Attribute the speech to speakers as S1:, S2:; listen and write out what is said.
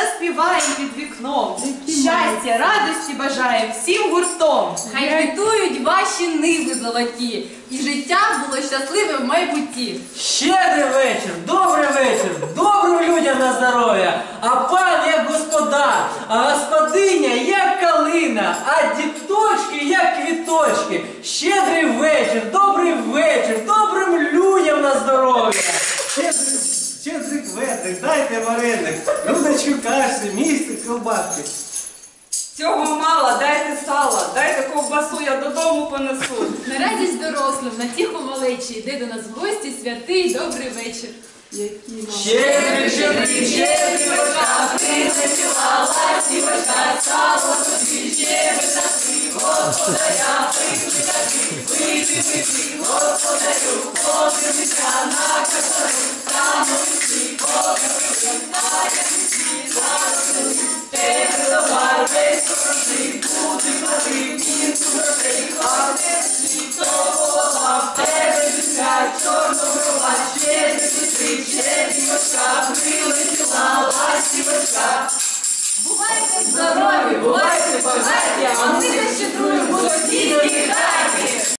S1: заспіваємо під вікном. Щастя, радості бажаємо всім гуртом. Хай
S2: квітують ваші ниви золоті, і життя було щасливе в майбутті.
S3: Щедрий вечір, добрий вечір, добрим людям на здоров'я. А пан як господар, а господиня як калина, а діточки як квіточки. Щедрий вечір, добрий
S4: Рулети варених, рудачука, місце, ковбаски.
S1: Цього мало, дайте сала, дайте ковбасу, я додому понесу.
S2: На радість дорослим, на тіху малечі, йде до нас в гості святий добрий вечір.
S3: Щедрий живий, щедрий вишка, принесла, сівочка, сало, свіче, вишаки, господаря, вишки, вишки, вишки.
S2: Бувайте здорові, бувайте бажаті, а ми ще